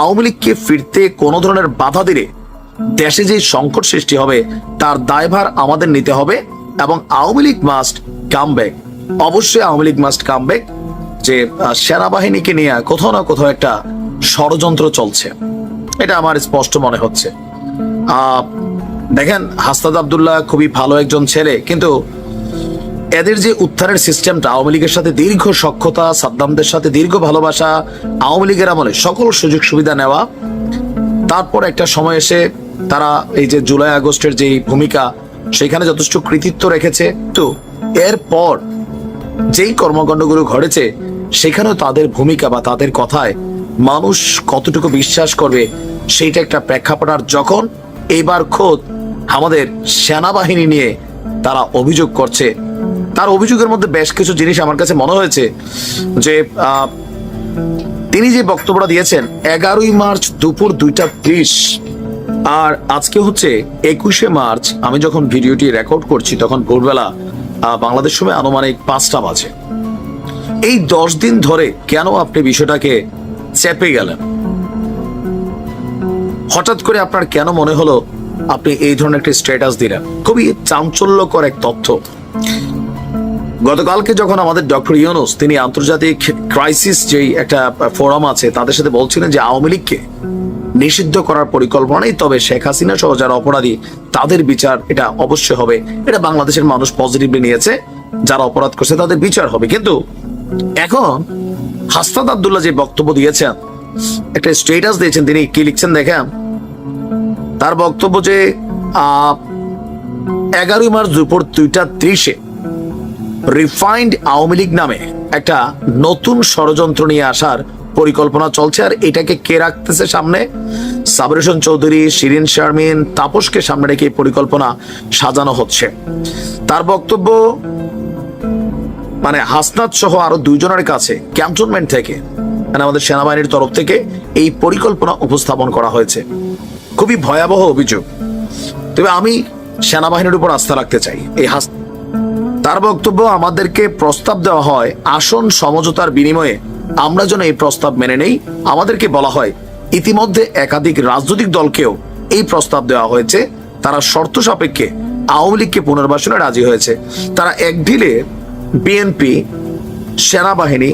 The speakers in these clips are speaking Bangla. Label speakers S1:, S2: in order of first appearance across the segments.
S1: আওয়ামী লীগকে ফিরতে কোনো ধরনের বাধা দিলে দেশে যে সংকট সৃষ্টি হবে, তার দায়ভার আমাদের নিতে হবে এবং Awami League must come back অবশ্যই Awami League must come back যে সেনাবাহিনীকে নিয়ে কোথাও না কোথাও একটা ষড়যন্ত্র চলছে। এটা আমার স্পষ্ট মনে হচ্ছে। দেখেন, হাস্তাদ আবদুল্লাহ খুবই ভালো একজন ছেলে, কিন্তু এদের যে উত্থানের সিস্টেমটা, আওয়ামী লীগের সাথে দীর্ঘ সক্ষতা সাদ্দামদের সাথে দীর্ঘ ভালোবাসা, আওয়ামী লীগের আমলে সকল সুযোগ সুবিধা নেওয়া। তারপর একটা সময় এসে তারা এই যে জুলাই আগস্টের যে ভূমিকা, সেখানে যথেষ্ট কৃতিত্ব রেখেছে। তো এরপর যেই কর্মকাণ্ডগুলো ঘটেছে, সেখানেও তাদের ভূমিকা বা তাদের কথায় মানুষ কতটুকু বিশ্বাস করবে, সেইটা একটা প্রেক্ষাপট আর যখন এইবার খোদ আমাদের সেনাবাহিনী নিয়ে তারা অভিযোগ করছে। তার অভিযোগের মধ্যে বেশ কিছু জিনিস আমার কাছে মনে হয়েছে যে তিনি যে বক্তব্যটা দিয়েছেন, এগারোই মার্চ দুপুর দুইটা ত্রিশ আর আজকে হচ্ছে একুশে মার্চ, আমি যখন ভিডিওটি রেকর্ড করছি, তখন ভোরবেলা বাংলাদেশ সময় আনুমানিক পাঁচটা বাজে। এই দশ দিন ধরে কেন আপনি বিষয়টাকে চেপে গেলেন? হঠাৎ করে আপনার কেন মনে হলো আপনি এই ধরনের একটা স্ট্যাটাস দিলেন? খুবই চাঞ্চল্যকর এক তথ্য। গতকালকে যখন আমাদের ডক্টর ইউনুস, তিনি আন্তর্জাতিক ক্রাইসিস যেই একটা ফোরাম আছে, তাদের সাথে বলছিলেন যে আওয়ামী লীগকে নিষিদ্ধ করার পরিকল্পনা নেই, তবে শেখ হাসিনা সহ যারা অপরাধী, তাদের বিচার এটা অবশ্যই হবে। এটা বাংলাদেশের মানুষ পজিটিভলি নিয়েছে, যারা অপরাধ করছে তাদের বিচার হবে। কিন্তু এখন হাসনাত আবদুল্লাহ যে বক্তব্য দিয়েছেন, একটা স্টেটাস দিয়েছেন, তিনি কি লিখছেন দেখেন? তার বক্তব্য যে, আহ, এগারোই মার্চ দুপুর দুইটা ত্রিশে রিফাইন্ড আওয়ামী লীগ নামে একটা নতুন ষড়যন্ত্র নিয়ে আসার পরিকল্পনা চলছে, আর এটাকে কে রাখতেছে সামনে? সাবর হোসেন চৌধুরী, শিরিন শারমিন, তাপসকে সামনে রেখে পরিকল্পনা সাজানো হচ্ছে। তার বক্তব্য মানে হাসনাত সহ আরও দুইজনের কাছে, ক্যান্টনমেন্ট থেকে মানে আমাদের সেনাবাহিনীর তরফ থেকে এই পরিকল্পনা উপস্থাপন করা হয়েছে। খুবই ভয়াবহ অভিযোগ। তবে আমি সেনাবাহিনীর উপর আস্থা রাখতে চাই। এই হাস তার বক্তব্য আমাদেরকে প্রস্তাব দেওয়া হয় আসন সমঝোতার বিনিময়ে। আমরা যেন এই প্রস্তাব মেনে নেই, আমাদেরকে বলা হয় ইতিমধ্যে একাধিক রাজনৈতিক দলকেও এই প্রস্তাব দেওয়া হয়েছে। তারা শর্ত সাপেক্ষে আওয়ামী লীগকে পুনর্বাসনে রাজি হয়েছে। তারা এক ঢিলে বিএনপি, সেনাবাহিনী,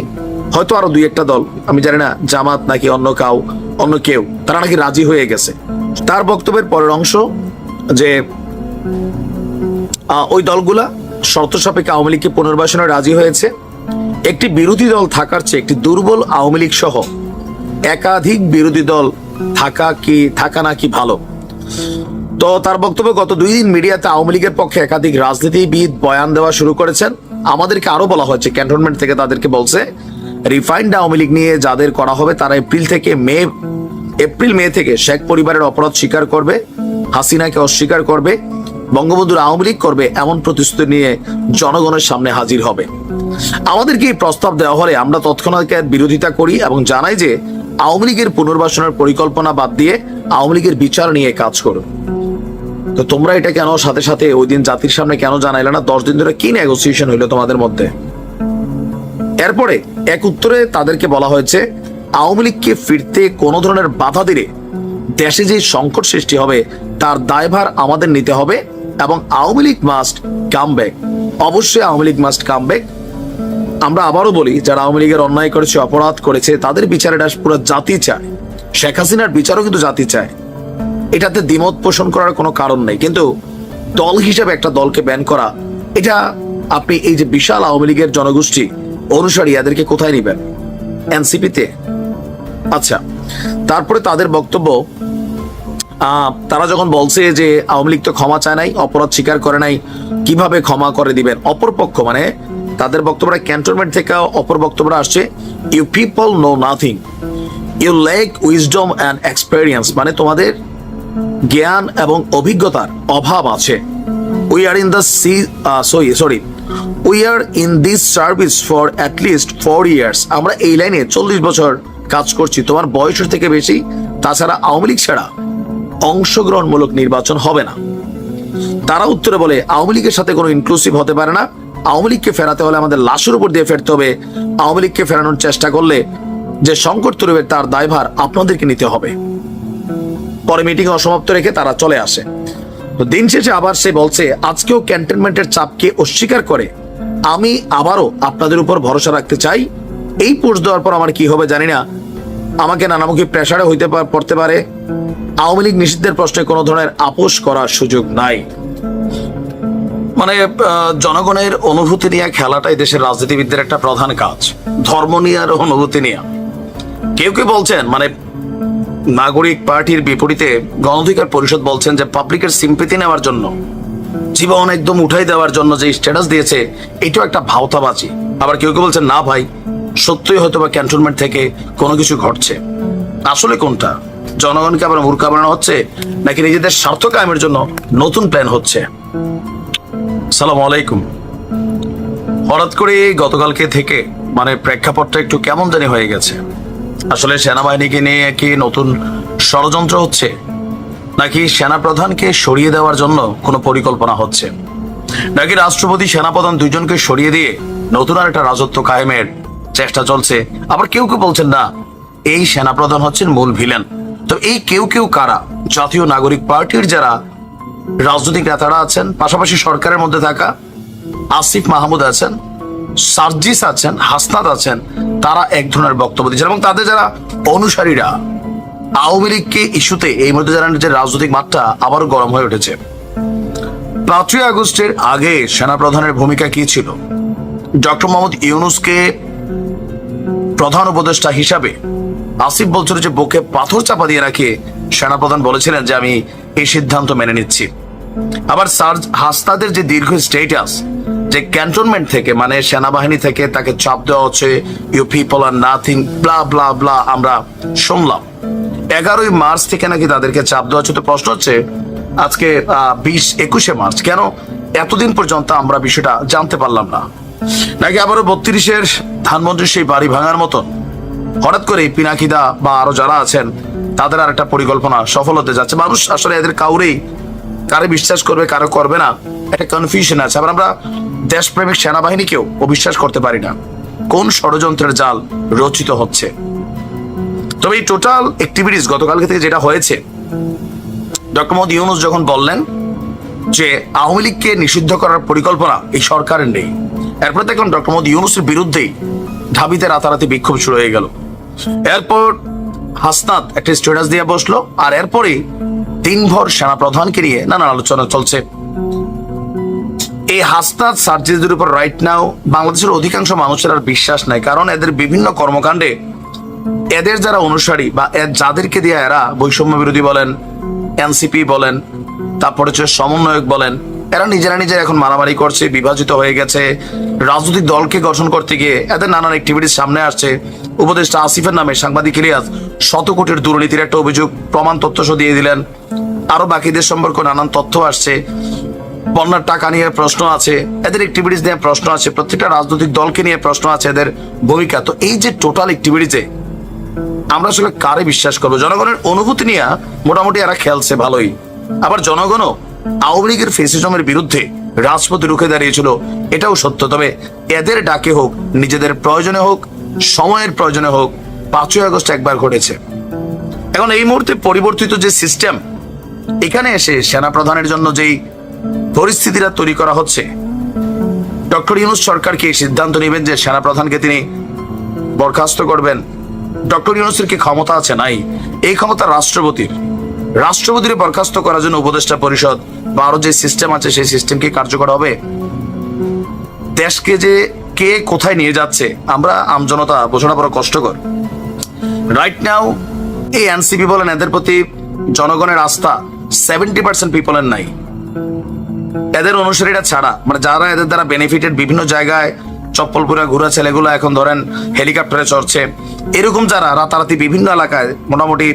S1: হয়তো আরও দুই একটা দল, আমি জানি না, জামাত নাকি অন্য কাউ, অন্য কেউ, তারা নাকি রাজি হয়ে গেছে। তার বক্তব্যের পরের অংশ যে ওই দলগুলা শর্ত সাপেক্ষে আওয়ামী লীগকে পুনর্বাসনে রাজি হয়েছে। একটি বিরোধী দল থাকার চেয়ে একটি দুর্বল আওয়ামী লীগ সহ একাধিক বিরোধী দল থাকা কি, থাকা নাকি ভালো? তো তার বক্তব্য গত দুই দিন মিডিয়াতে আওয়ামী লীগের পক্ষে একাধিক রাজনীতিবিদ বয়ান দেওয়া শুরু করেছেন। আমাদেরকে আরও বলা হয়েছে, ক্যান্টনমেন্ট থেকে তাদেরকে বলছে, রিফাইন্ড আওয়ামী লীগ নিয়ে যাদের করা হবে, তারা এপ্রিল থেকে মে, এপ্রিল মে থেকে শেখ পরিবারের অপরাধ স্বীকার করবে, হাসিনাকে অস্বীকার করবে বঙ্গবন্ধুর আওয়ামী লীগ করবে এমন প্রতিশ্রুতি নিয়ে জনগণের সামনে হাজির হবে। আমাদেরকে এই প্রস্তাব দেওয়া হলে আমরা তৎক্ষণাৎ বিরোধিতা করি এবং জানাই যে আওয়ামী লীগের পুনর্বাসনের পরিকল্পনা বাদ দিয়ে আওয়ামী লীগের বিচার নিয়ে কাজ করো তো তোমরা এটা কেন সাথে সাথে ওই দিন জাতির সামনে কেন জানাইলে না? দশ দিন ধরে কি নেগোসিয়েশন হইল তোমাদের মধ্যে? এরপরে এক উত্তরে তাদেরকে বলা হয়েছে, আওয়ামী লীগকে ফিরতে কোনো ধরনের বাধা দিলে দেশে যে সংকট সৃষ্টি হবে, তার দায়ভার আমাদের নিতে হবে। এবং Awami League must come back অবশ্যই Awami League must come back আমরা আবারও বলি, যারা আওয়ামী লীগের অন্যায় করেছে, অপরাধ করেছে, তাদের বিচার পুরো জাতি চায়। শেখ হাসিনার বিচারও কিন্তু জাতি চায়। এটাতে দ্বিমত পোষণ করার কোনো কারণ নেই। কিন্তু দল হিসেবে একটা দলকে ব্যান করা, এটা আপনি এই যে বিশাল আওয়ামী লীগের জনগোষ্ঠী, অনুসারী, এদেরকে কোথায় নিবেন? এনসিপিতে আচ্ছা তারপরে তাদের বক্তব্য তারা যখন বলছে যে আওয়ামী লীগ তো ক্ষমা চায় নাই, অপরাধ স্বীকার করে নাই, কীভাবে ক্ষমা করে দিবেন? অপরপক্ষ মানে তাদের বক্তব্যটা ক্যান্টনমেন্ট থেকে অপর বক্তব্যটা আসছে you people know nothing you lack wisdom and experience মানে তোমাদের জ্ঞান এবং অভিজ্ঞতার অভাব আছে। We are in the sea sorry sorry we are in this service for at least four years আমরা এই লাইনে চল্লিশ বছর কাজ করছি। তোমার বয়সের থেকে বেশি, তাছাড়া আওয়ামী লীগ ছাড়া অংশগ্রহণমূলক নির্বাচন হবে না। তারা উত্তরে বলে, আওয়ামী লীগের সাথে কোনো ইনক্লুসিভ হতে পারে না। আওয়ামী লীগকে ফেরাতে হলে আমাদের লাশের উপর দিয়ে ফেরতে হবে। আওয়ামী লীগকে ফেরানোর চেষ্টা করলে যে সংকট তৈরি তার দায়ভার আপনাদেরকে নিতে হবে। পরে মিটিং অসমাপ্ত রেখে তারা চলে আসে। তো দিন শেষে আবার সে বলছে, আজকেও ক্যান্টনমেন্টের চাপকে অস্বীকার করে। আমি আবারও আপনাদের উপর ভরসা রাখতে চাই। এই পোস্ট দেওয়ার পর আমার কি হবে জানি না। আমাকে নানামুখী প্রেসারে হইতে পড়তে পারে। আওয়ামী লীগ নিষিদ্ধের প্রশ্নে কোনো ধরনের আপোষ করার সুযোগ নাই। মানে জনগণের অনুভূতি নিয়ে খেলাটাই দেশের রাজনীতিবিদদের একটা প্রধান কাজ। ধর্ম নিয়ে আর অনুভূতি নিয়ে। কেউ কেউ বলছেন মানে নাগরিক পার্টির বিপরীতে গণঅধিকার পরিষদ বলছেন যে পাবলিকের সিম্পেতি নেওয়ার জন্য, জীবন একদম উঠাই দেওয়ার জন্য যে স্ট্যাটাস দিয়েছে, এটাও একটা ভাওতাবাজি। আবার কেউ কেউ বলছেন, না ভাই সত্যই হয়তো বা ক্যান্টনমেন্ট থেকে কোনো কিছু ঘটছে। আসলে কোনটা? জনগণকে আবার মূর্খা বানানো হচ্ছে, নাকি নিজেদের স্বার্থ কায়েমের জন্য নতুন প্ল্যান হচ্ছে? সালাম আলাইকুম। হঠাৎ করে গতকালকে থেকে মানে প্রেক্ষাপটটা একটু কেমন জানি হয়ে গেছে। আসলে সেনাবাহিনীকে নিয়ে কি নতুন ষড়যন্ত্র হচ্ছে, নাকি সেনাপ্রধানকে সরিয়ে দেওয়ার জন্য কোনো পরিকল্পনা হচ্ছে? নাকি রাষ্ট্রপতি, সেনাপ্রধান দুইজনকে সরিয়ে দিয়ে নতুন আর একটা রাজত্ব কায়েমের চেষ্টা চলছে। আবার কেউ কেউ বলছেন, না, এই সেনাপ্রধান হচ্ছেন মূল ভিলেন। তো এই কেউ কেউ কারা? জাতীয় নাগরিক পার্টির যারা রাজনৈতিক নেতারা আছেন, পাশাপাশি সরকারের মধ্যে থাকা আসিফ মাহমুদ আছেন, সার্জিস আছেন, হাসনাত আছেন, তারা এক ধরনের বক্তব্য দিচ্ছেন এবং তাদের যারা অনুসারীরা, আওয়ামী লীগকে ইস্যুতে এই মধ্যে যারা নিজের রাজনৈতিক মাত্রা আবারও গরম হয়ে উঠেছে। পাঁচই আগস্টের আগে সেনাপ্রধানের ভূমিকা কি ছিল? ডক্টর মোহাম্মদ ইউনুসকে প্রধান উপদেষ্টা হিসাবে আসিফ বলছিল যে বুকে পাথর চাপা দিয়ে রাখে সেনাপ্রধান বলেছিলেন যে আমি এই সিদ্ধান্ত মেনে নিচ্ছি। আবার সার্জ হাসতাদের যে দীর্ঘ স্টেটাস যে ক্যান্টনমেন্ট থেকে মানে সেনাবাহিনী থেকে তাকে চাপ দেওয়া হচ্ছে you people are nothing blah blah blah আমরা শুনলাম। এগারোই মার্চ থেকে নাকি তাদেরকে চাপ দেওয়া হচ্ছে। তো প্রশ্ন হচ্ছে, আজকে বিশ একুশে মার্চ, কেন এতদিন পর্যন্ত আমরা বিষয়টা জানতে পারলাম না? নাকি আবারও বত্রিশের ধানমন্ত্রীর সেই বাড়ি ভাঙার মতন। হঠাৎ করে পিনাকিদা বা আরও যারা আছেন, তাদের আর একটা পরিকল্পনা সফল হতে যাচ্ছে। মানুষ আসলে এদের কাউরেই, কারে বিশ্বাস করবে, কারও করবে না। একটা কনফিউশন আছে। আবার আমরা দেশপ্রেমিক সেনাবাহিনীকেও অবিশ্বাস করতে পারি না। কোন ষড়যন্ত্রের জাল রচিত হচ্ছে? তবে এই টোটাল অ্যাক্টিভিটিস গতকালকে থেকে যেটা হয়েছে, ডক্টর মোহাম্মদ ইউনুস যখন বললেন যে আওয়ামী লীগকে নিষিদ্ধ করার পরিকল্পনা এই সরকারের নেই, এরপর দেখলাম ডক্টর মোহাম্মদ ইউনুসের বিরুদ্ধেই ঢাবিতে রাতারাতি বিক্ষোভ শুরু হয়ে গেল। এরপর হাসনাত একটা স্ট্যাটাস দিয়ে বসল, আর এরপরে দিনভর সেনাপ্রধানকে নিয়ে নানান আলোচনা চলছে। এই হাসনাত সার্জিদের উপর রাইট নাও বাংলাদেশের অধিকাংশ মানুষের আর বিশ্বাস নাই, কারণ এদের বিভিন্ন কর্মকাণ্ডে এদের যারা অনুসারী বা যাদেরকে দিয়ে এরা বৈষম্য বিরোধী বলেন, এনসিপি বলেন, তারপরে হচ্ছে সমন্বয়ক বলেন এরা নিজেরা নিজেরা এখন মারামারি করছে, বিভাজিত হয়ে গেছে। রাজনৈতিক দলকে গঠন করতে গিয়ে এদের নানান অ্যাক্টিভিটিস সামনে আসছে। উপদেষ্টা আসিফের নামে সাংবাদিক ইলিয়াস শত কোটির দুর্নীতির একটা অভিযোগ প্রমাণ তথ্য সহ দিয়ে দিলেন। আরও বাকিদের সম্পর্কে নানান তথ্য আসছে। বন্যার টাকা নিয়ে প্রশ্ন আছে, এদের অ্যাক্টিভিটিস নিয়ে প্রশ্ন আছে, প্রত্যেকটা রাজনৈতিক দলকে নিয়ে প্রশ্ন আছে এদের ভূমিকা। তো এই যে টোটাল অ্যাক্টিভিটিসে আমরা আসলে কারে বিশ্বাস করব? জনগণের অনুভূতি নিয়ে মোটামুটি এরা খেলছে ভালোই। আবার জনগণও আওয়ামী লীগের ফেসিজমের বিরুদ্ধে রাজপথে রুখে দাঁড়িয়েছিল, এটাও সত্য। তবে এদের ডাকে হোক, নিজেদের প্রয়োজনে হোক, সময়ের প্রয়োজনে হোক, পাঁচই আগস্ট একবার ঘটেছে। এখন এই মুহূর্তে পরিবর্তিত যে সিস্টেম, এখানে এসে সেনা প্রধানের জন্য যেই পরিস্থিতিটা তৈরি করা হচ্ছে, ডক্টর ইউনুস সরকারকে সিদ্ধান্ত নেবেন যে সেনা প্রধানকে তিনি বরখাস্ত করবেন? ডক্টর ইউনুসের কি ক্ষমতা আছে? নাই। এই ক্ষমতা রাষ্ট্রপতির। রাষ্ট্রপতির বরখাস্ত করার জন্য উপদেষ্টা পরিষদ বা আরও যে সিস্টেম আছে সেই সিস্টেম কি কার্যকর হবে? দেশকে যে কে কোথায় নিয়ে যাচ্ছে, আমরা আমজনতা বোঝানো বড় কষ্টকর। রাইট নাও এই এনসিপি বলেন, এদের প্রতি জনগণের আস্থা সেভেন্টি পার্সেন্ট পিপলের নাই। এদের অনুসারীরা ছাড়া মানে যারা এদের দ্বারা বেনিফিটেড বিভিন্ন জায়গায় চপ্পল পরে ঘুরা ছেলেগুলো এখন ধরেন হেলিকপ্টারে চড়ছে, এরকম যারা, রাতারাতি বিভিন্ন এলাকায় মোটামুটি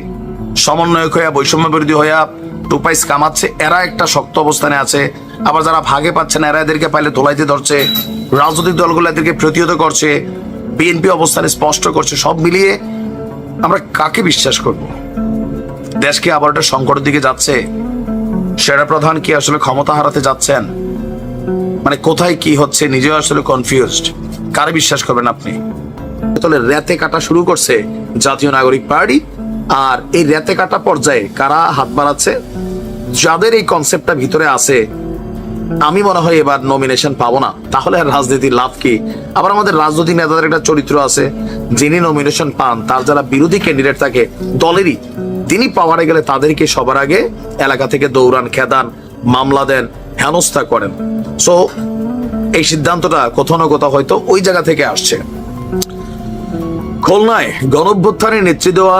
S1: সমন্বয়ক হইয়া বৈষম্য বিরোধী হইয়া টুপাইস কামাচ্ছে, এরা একটা শক্ত অবস্থানে আছে। আবার যারা ভাগে পাচ্ছে না, এরা এদেরকে পাইলে ধোলাইতে ধরছে, রাজনৈতিক দলগুলো এদেরকে প্রতিহত করছে, বিএনপি অবস্থানে স্পষ্ট করছে, সব মিলিয়ে আমরা কাকে বিশ্বাস করব? দেশকে আবার একটা সংকটের দিকে যাচ্ছে। সেরা প্রধান কি আসলে ক্ষমতা হারাতে যাচ্ছেন? মানে কোথায় কি হচ্ছে, নিজেও আসলে কনফিউজড কারে বিশ্বাস করবেন আপনি? তলে রেতে কাটা শুরু করছে জাতীয় নাগরিক পার্টি আর এই রেতে কাটা পর্যায়ে কারা হাত বাড়াচ্ছে? যাদের এই কনসেপ্টটা ভিতরে আছে, আমি মনে হয় এবার নমিনেশন পাবো না। তাহলে রাজনীতির লাভ কি? আবার আমাদের রাজনৈতিক নেতাদের একটা চরিত্র আছে, যিনি নমিনেশন পান, তার যারা বিরোধী ক্যান্ডিডেট থাকে, দলেরই, তিনি পাওয়ারে গেলে তাদেরকে সবার আগে এলাকা থেকে দৌড়ান, খেদান, মামলা দেন, হেনস্থা করেন। সো এই সিদ্ধান্তটা কোথাও না কোথাও হয়তো ওই জায়গা থেকে আসছে। খুলনায় গণঅভ্যুত্থানে নেতৃত্ব দেওয়া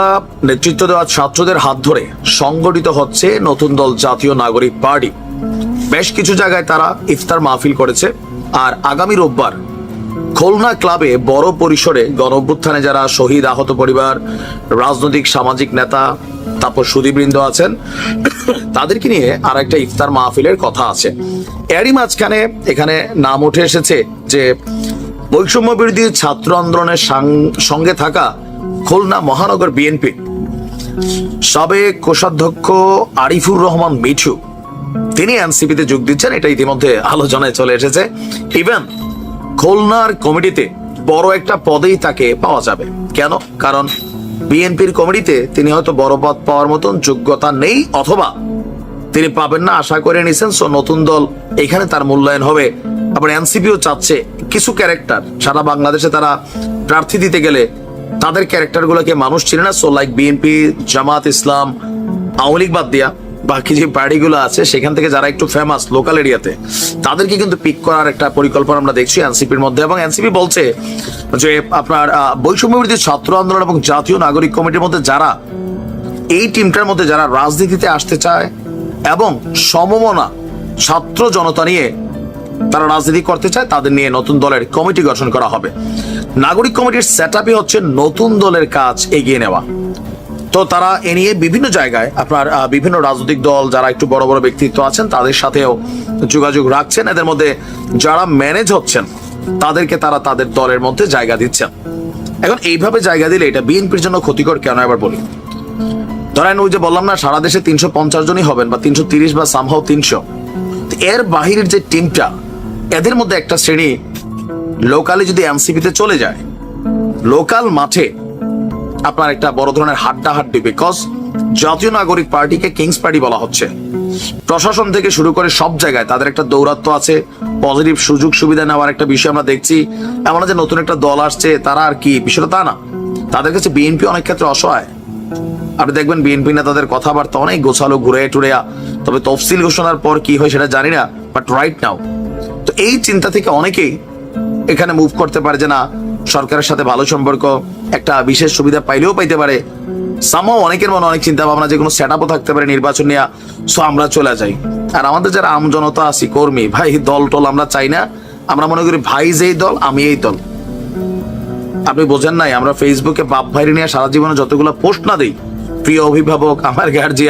S1: নেতৃত্ব দেওয়া ছাত্রদের হাত ধরে সংগঠিত হচ্ছে নতুন দল জাতীয় নাগরিক পার্টি। বেশ কিছু জায়গায় তারা ইফতার মাহফিল করেছে। আর আগামী রোববার খুলনা ক্লাবে বড় পরিসরে গণঅভ্যুত্থানে যারা শহীদ, আহত পরিবার, রাজনৈতিক, সামাজিক নেতা, তারপর সুদীবৃন্দ আছেন, তাদেরকে নিয়ে আর একটা ইফতার মাহফিলের কথা আছে। এরই মাঝখানে এখানে নাম উঠে এসেছে যে বৈষম্য বিরোধী ছাত্র আন্দোলনের সঙ্গে থাকা খুলনা মহানগর বিএনপি। সাবেক কোষাধ্যক্ষ আরিফুর রহমান মিঠু, তিনি এনসিপিতে যোগ দিচ্ছেন, এটা ইতিমধ্যে আলোচনায় চলে এসেছে। ইভেন খুলনার কমিটিতে বড় একটা পদেই তাকে পাওয়া যাবে। কেন? কারণ বিএনপির কমিটিতে তিনি হয়তো বড় পদ পাওয়ার মতন যোগ্যতা নেই, অথবা তিনি পাবেন না আশা করে নিছেন, সো নতুন দল এখানে তার মূল্যায়ন হবে। আবার এনসিপিও চাচ্ছে কিছু ক্যারেক্টার সারা বাংলাদেশে তারা প্রার্থী দিতে গেলে তাদের ক্যারেক্টার গুলোকে মানুষ চিনে না। So like BNP Jamaat Islam Awami League বাদ দিয়া বাকি যে পার্টিগুলো আছে সেখান থেকে যারা একটু ফেমাস লোকাল এরিয়াতে তাদেরকে কিন্তু পিক করার একটা পরিকল্পনা আমরা দেখছি এনসিপির মধ্যে। এবং এনসিপি বলছে যে আপনার আহ, বৈষম্য বিরোধী ছাত্র আন্দোলন এবং জাতীয় নাগরিক কমিটির মধ্যে যারা এই টিমটার মধ্যে যারা রাজনীতিতে আসতে চায় এবং সমমনা ছাত্র জনতা নিয়ে তারা রাজনীতি করতে চায়, তাদের নিয়ে নতুন দলের কমিটি গঠন করা হবে। নাগরিক কমিটির সেট হচ্ছে নতুন দলের কাজ এগিয়ে নেওয়া। তো তারা এ নিয়ে বিভিন্ন জায়গায় আপনার বিভিন্ন রাজনৈতিক দল যারা একটু বড় বড় ব্যক্তিত্ব আছেন, তাদের সাথেও যোগাযোগ রাখছেন। এদের মধ্যে যারা ম্যানেজ হচ্ছেন, তাদেরকে তারা তাদের দলের মধ্যে জায়গা দিচ্ছেন। এখন এইভাবে জায়গা দিলে এটা বিএনপির জন্য ক্ষতিকর কেন? এবার বলি। ধরেন ওই যে বললাম না, সারা দেশে তিনশো পঞ্চাশ জনই হবেন বা তিনশো তিরিশ বা সামহাও তিনশো। এর বাহিরের যে টিমটা এদের মধ্যে একটা শ্রেণি লোকালে যদি এনসিপিতে চলে যায়, লোকাল মাঠে আপনার একটা বড় ধরনের হাড্ডা হাড্ডি বিকজ জাতীয় নাগরিক পার্টিকে কিংস পার্টি বলা হচ্ছে। প্রশাসন থেকে শুরু করে সব জায়গায় তাদের একটা দৌরাত্ম আছে পজিটিভ সুযোগ সুবিধা নেওয়ার একটা বিষয় আমরা দেখছি। এমন যে নতুন একটা দল আসছে, তারা আর কি, বিষয়টা তা না। তাদের কাছে বিএনপি অনেক ক্ষেত্রে অসহায়। আপনি দেখবেন বিএনপি নেতাদের কথাবার্তা অনেক গোছালো ঘুরে টুরে তবে তফসিল ঘোষণার পর কি হয় সেটা জানি না বাট রাইট নাও তো এই চিন্তা থেকে অনেকেই এখানে মুভ করতে পারে যে না, সরকারের সাথে ভালো সম্পর্ক, একটা বিশেষ সুবিধা পাইলেও পাইতে পারে। সামও অনেকের মনে অনেক চিন্তা ভাবনা যে কোনো সেট আপও থাকতে পারে নির্বাচন নিয়ে। সো আমরা চলে যাই। আর আমাদের যারা আম জনতা আছি, কর্মী, ভাই, দল টল আমরা চাই না। আমরা মনে করি ভাই যেই দল, আমি এই দল। আপনি বোঝেন নাই, আমরা ফেসবুকে বাপ ভাইরে নিয়ে সারা জীবনে যতগুলো পোস্ট না দিই। প্রিয় অভিভাবক, আমার গার্জিয়ান